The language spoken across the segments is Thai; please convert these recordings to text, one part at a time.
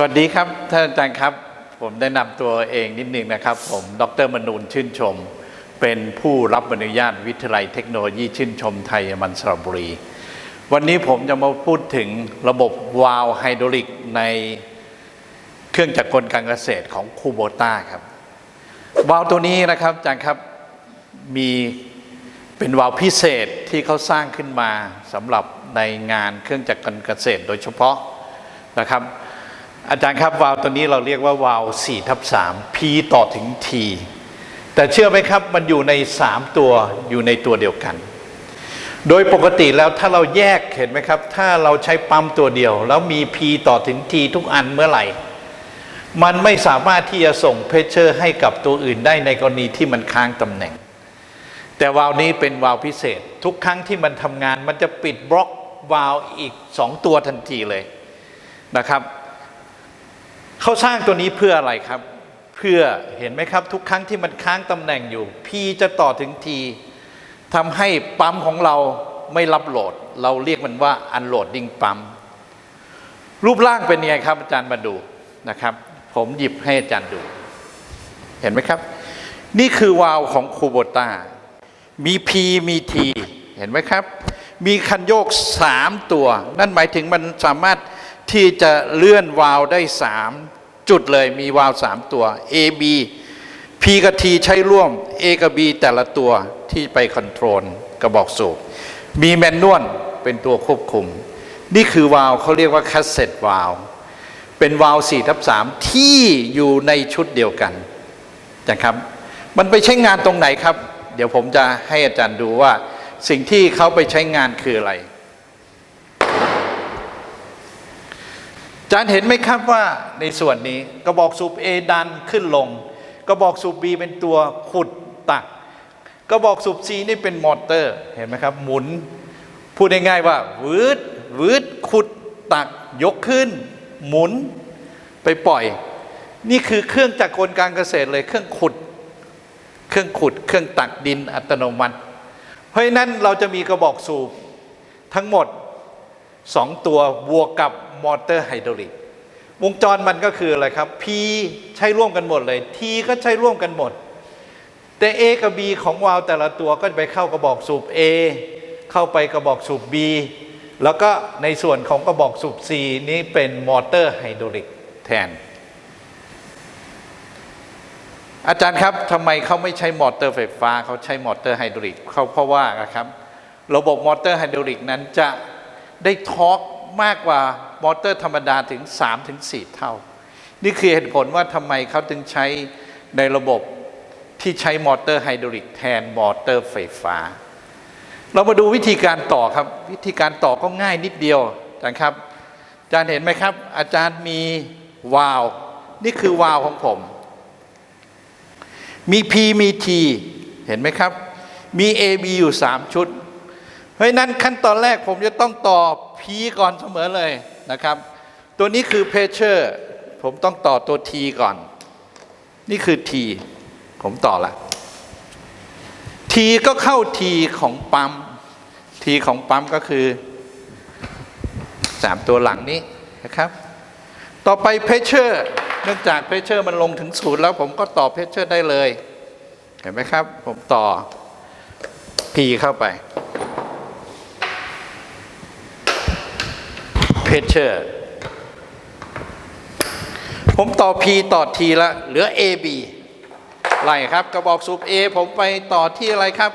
สวัสดีครับท่านอาจารย์ครับ ผมได้นำตัวเองนิดนึงนะครับ ผมดรมนูนชื่นชม เป็นผู้รับอนุญาตวิทยาลัยเทคโนโลยีชื่นชมไทยมันสระบุรี วันนี้ผมจะมาพูดถึงระบบวาล์วไฮดรอลิกในเครื่องจักรกลการเกษตรของคูโบต้าครับ วาล์วตัวนี้นะครับอาจารย์ครับมีเป็นวาล์วพิเศษที่เขาสร้างขึ้นมาสำหรับในงานเครื่องจักรกลเกษตร โดยเฉพาะนะครับ อาจารย์ครับวาล์วตัวนี้เราเรียกว่าวาล์ว4ทับ3 P ต่อถึง T แต่เชื่อไหมครับมันอยู่ใน3ตัวอยู่ในตัวเดียวกัน โดยปกติแล้วถ้าเราแยกเห็นไหมครับ ถ้าเราใช้ปั๊มตัวเดียว แล้วมี P ต่อถึง T ทุกอันเมื่อไหร่ มันไม่สามารถที่จะส่งเพชเชอร์ให้กับตัวอื่นได้ในกรณีที่มันค้างตำแหน่ง แต่วาล์วนี้เป็นวาล์วพิเศษ ทุกครั้งที่มันทำงาน มันจะปิดบล็อกวาล์วอีก 2 ตัวทันทีเลยนะครับ เขาสร้างตัวนี้เพื่ออะไรครับ เพื่อเห็นไหมครับ ทุกครั้งที่มันค้างตำแหน่งอยู่ P จะต่อถึง T ทำให้ปั๊มของเราไม่รับโหลด เราเรียกมันว่า unloading ปั๊มรูปร่างเป็นยังไงครับ อาจารย์มาดูนะครับ ผมหยิบให้อาจารย์ดู เห็นไหมครับ นี่คือวาล์วของคูโบต้ามี P มี T เห็นไหมครับ มีคันโยก 3 ตัว นั่นหมายถึงมันสามารถ ที่จะเลื่อนวาล์วได้3จุดเลยมีวาล์ว3ตัว A B P กับ T ใช้ร่วม A กับ B แต่ละตัวที่ไปคอนโทรลกระบอกสูบมีแมนนวลเป็นตัวควบคุม นี่คือวาล์วเขาเรียกว่าคัสเซ็ตวาล์วเป็นวาล์ว4ทับ3ที่อยู่ในชุดเดียวกันนะครับ มันไปใช้งานตรงไหนครับ เดี๋ยวผมจะให้อาจารย์ดูว่าสิ่งที่เขาไปใช้งานคืออะไร อา จารย์เห็นไหมครับว่าในส่วนนี้กระบอกสูบ A ดันขึ้นลง กระบอกสูบ B เป็นตัวขุดตัก กระบอกสูบ C นี่เป็นมอเตอร์เห็นไหมครับ หมุน พูดง่ายๆว่าวืดวืดขุดตักยกขึ้น หมุนไปปล่อย นี่คือเครื่องจักรกลการเกษตรเลยเครื่องขุด เครื่องขุด เครื่องตักดินอัตโนมัติ เพราะฉะนั้นเราจะมีกระบอกสูบทั้งหมด 2ตัวบวกกับมอเตอร์ไฮดรอลิกวงจรมันก็คืออะไรครับ P ใช้ร่วมกันหมดเลย T ก็ใช้ร่วมกันหมด แต่ A กับ B ของวาล์วแต่ละตัวก็ไปเข้ากระบอกสูบ A เข้าไปกระบอกสูบ B แล้วก็ในส่วนของกระบอกสูบ C นี้เป็นมอเตอร์ไฮดรอลิกแทน อาจารย์ครับทำไมเขาไม่ใช้มอเตอร์ไฟฟ้าเขาใช้มอเตอร์ไฮดรอลิกเขาเพราะว่านะครับ ระบบมอเตอร์ไฮดรอลิกนั้นจะ ได้ทอร์กมากกว่ามอเตอร์ธรรมดาถึง 3-4 เท่า นี่คือเหตุผลว่าทำไมเขาถึงใช้ในระบบที่ใช้มอเตอร์ไฮดรอลิกแทนมอเตอร์ไฟฟ้า เรามาดูวิธีการต่อครับ วิธีการต่อก็ง่ายนิดเดียวอาจารย์ครับ อาจารย์เห็นไหมครับ อาจารย์มีวาล์วนี่คือวาล์วของผม มี P มี T เห็นไหมครับ มี A B อยู่ 3 ชุด เพราะนั้นขั้นตอนแรกผมจะต้องต่อ P ก่อนเสมอเลยนะครับ ตัวนี้คือ pressure ผมต้องต่อตัว T ก่อน นี่คือ T ผมต่อละ T ก็เข้า T ของปั๊ม T ของปั๊มก็คือ 3 ตัวหลังนี้นะครับ ต่อไป pressure เนื่องจาก pressure มันลงถึงศูนย์แล้วผมก็ต่อ pressure ได้เลย เห็นไหมครับ ผมต่อ P เข้าไป pressure ผมต่อ P ต่อ T ล้วเหลือ AB ไล่ครับ กระบอกสูบ A ผมไปต่อที่อะไรครับ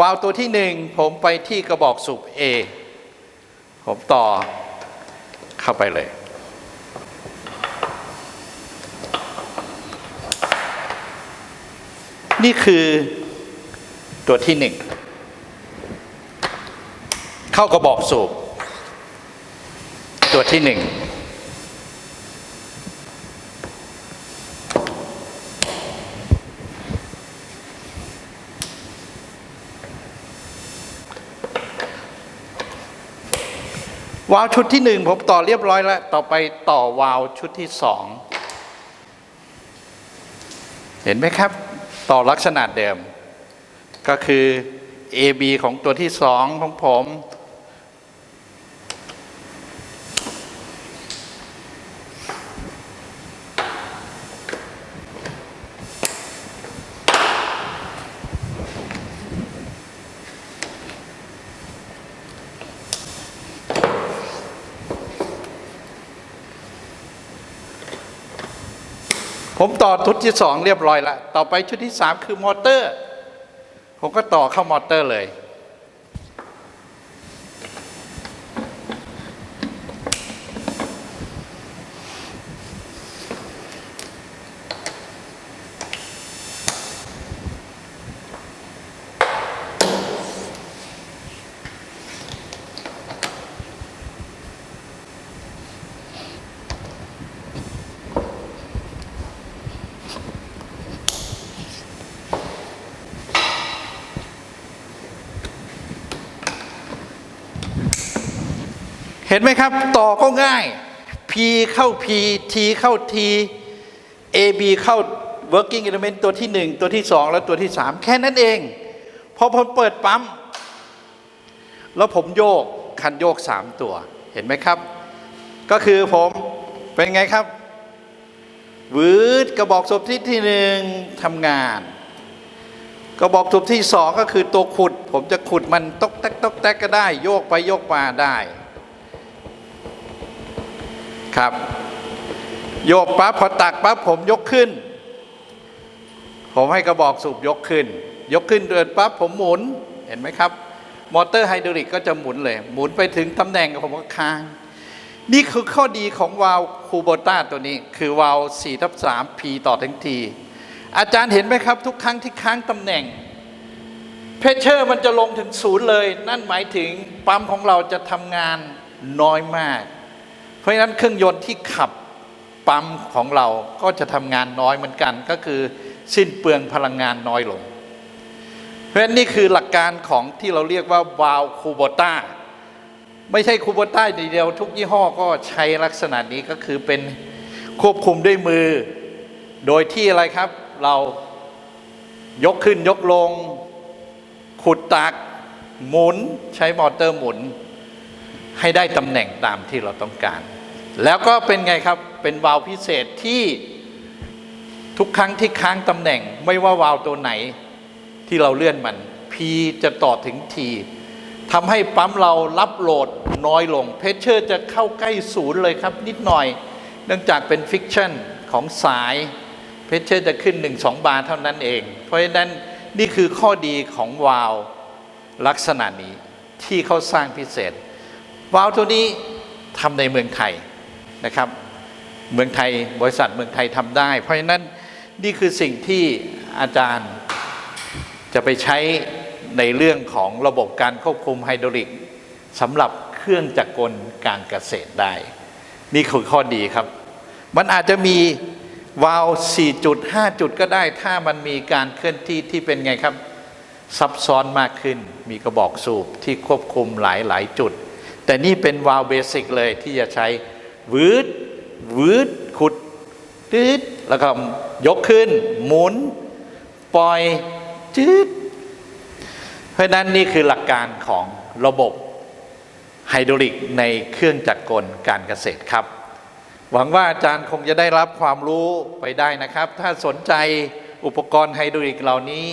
วาล์วตัวที่หนึ่งผมไปที่กระบอกสูบ A ผมต่อเข้าไปเลย นี่คือตัวที่หนึ่งเข้ากระบอกสูบ ตัวที่หนึ่งวาล์วชุดที่หนึ่งผมต่อเรียบร้อยแล้ว ต่อไปต่อวาล์วชุดที่สองเห็นไหมครับ ต่อลักษณะเดิม ก็คือ AB ของตัวที่สองของผม ผมต่อชุดที่สองเรียบร้อยแล้วต่อไปชุดที่สามคือมอเตอร์ ผมก็ต่อเข้ามอเตอร์เลย เห็นไหมครับ ต่อก็ง่าย P เข้า P T เข้า T A B เข้า working element ตัวที่ 1 ตัวที่ 2 และตัวที่ 3 แค่นั้นเอง พอผมเปิดปั๊ม แล้วผมโยกคันโยก 3 ตัว เห็นไหมครับ ก็คือผมเป็นไงครับวืดกระบอกศพที่ที่หนึ่งทำงานกระบอกศพที่สองก็คือตัวขุด ผมจะขุดมันตกแตกตกแตกก็ได้ โยกไปโยกมาได้ ครับ โยกปั๊บพอตักปั๊บผมยกขึ้น ผมให้กระบอกสูบยกขึ้น ยกขึ้นเดินปั๊บผมหมุนเห็นไหมครับ มอเตอร์ไฮดรอลิกก็จะหมุนเลย หมุนไปถึงตำแหน่งผมก็ค้าง นี่คือข้อดีของวาล์วคูโบต้าตัวนี้ คือวาล์ว4ทับ3 P ต่อถึง T อาจารย์เห็นไหมครับ ทุกครั้งที่ค้างตำแหน่งเพชเชอร์มันจะลงถึงศูนย์เลย นั่นหมายถึงปั๊มของเราจะทำงานน้อยมาก ราะฉะนั้นเครื่องยนต์ที่ขับปั๊มของเราก็จะทำงานน้อยเหมือนกัน ก็คือสิ้นเปลืองพลังงานน้อยลง เพราะฉะนั้นนี่คือหลักการของที่เราเรียกว่าวาล์วคูโบต้าไม่ใช่คูโบต้าเดียวทุกยี่ห้อก็ใช้ลักษณะนี้ก็คือเป็นควบคุมด้วยมือ โดยที่อะไรครับ เรายกขึ้นยกลง ขุดตัก หมุนใช้มอเตอร์หมุน ให้ได้ตำแหน่งตามที่เราต้องการ แล้วก็เป็นไงครับ เป็นวาล์วพิเศษที่ทุกครั้งที่ค้างตำแหน่ง ไม่ว่าวาล์วตัวไหนที่เราเลื่อนมัน P จะต่อถึง T ทำให้ปั๊มเรารับโหลดน้อยลง เพชเชอร์จะเข้าใกล้ศูนย์เลยครับ นิดหน่อย เนื่องจากเป็นฟิกชันของสาย เพชเชอร์จะขึ้น 1-2 บาร์เท่านั้นเอง เพราะฉะนั้นนี่คือข้อดีของวาล์วลักษณะนี้ที่เขาสร้างพิเศษ วาล์วตัวนี้ทำในเมืองไทย นะครับ เมืองไทยบริษัทเมืองไทยทำได้ เพราะฉะนั้นนี่คือสิ่งที่อาจารย์จะไปใช้ในเรื่องของระบบการควบคุมไฮดรอลิกสำหรับเครื่องจักรกลการเกษตรได้ นี่คือข้อดีครับ มันอาจจะมีวาล์ว4จุด5จุดก็ได้ ถ้ามันมีการเคลื่อนที่ที่เป็นไงครับ ซับซ้อนมากขึ้น มีกระบอกสูบที่ควบคุมหลายหลายจุด แต่นี่เป็นวาล์วเบสิกเลยที่จะใช้ วืดวืดขุดตืดแล้วก็ยกขึ้น หมุน ปล่อยจืดเพราะนั้นนี่คือหลักการของระบบไฮดรอลิกในเครื่องจักรกลการเกษตรครับ หวังว่าอาจารย์คงจะได้รับความรู้ไปได้นะครับ ถ้าสนใจอุปกรณ์ไฮดรอลิกเหล่านี้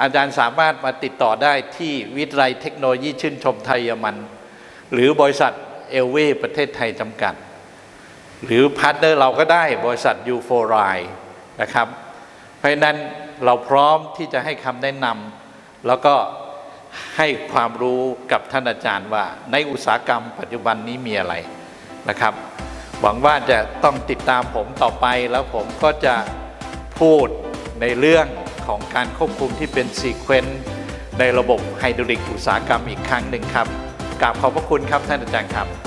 อาจารย์สามารถมาติดต่อได้ที่วิทยาลัยเทคโนโลยีชื่นชมไทยมัน หรือบริษัท เอลเวประเทศไทยจำกัด หรือพาร์ทเนอร์เราก็ได้บริษัทยูโฟรายนะครับ เพราะนั้นเราพร้อมที่จะให้คำแนะนำแล้วก็ให้ความรู้กับท่านอาจารย์ว่า ในอุตสาหกรรมปัจจุบันนี้มีอะไรนะครับ หวังว่าจะต้องติดตามผมต่อไปแล้วผมก็จะพูดในเรื่องของการควบคุมที่เป็นซีเควนต์ในระบบไฮดรอลิกอุตสาหกรรมอีกครั้งหนึ่งครับ กราบขอบพระคุณครับท่านอาจารย์ครับ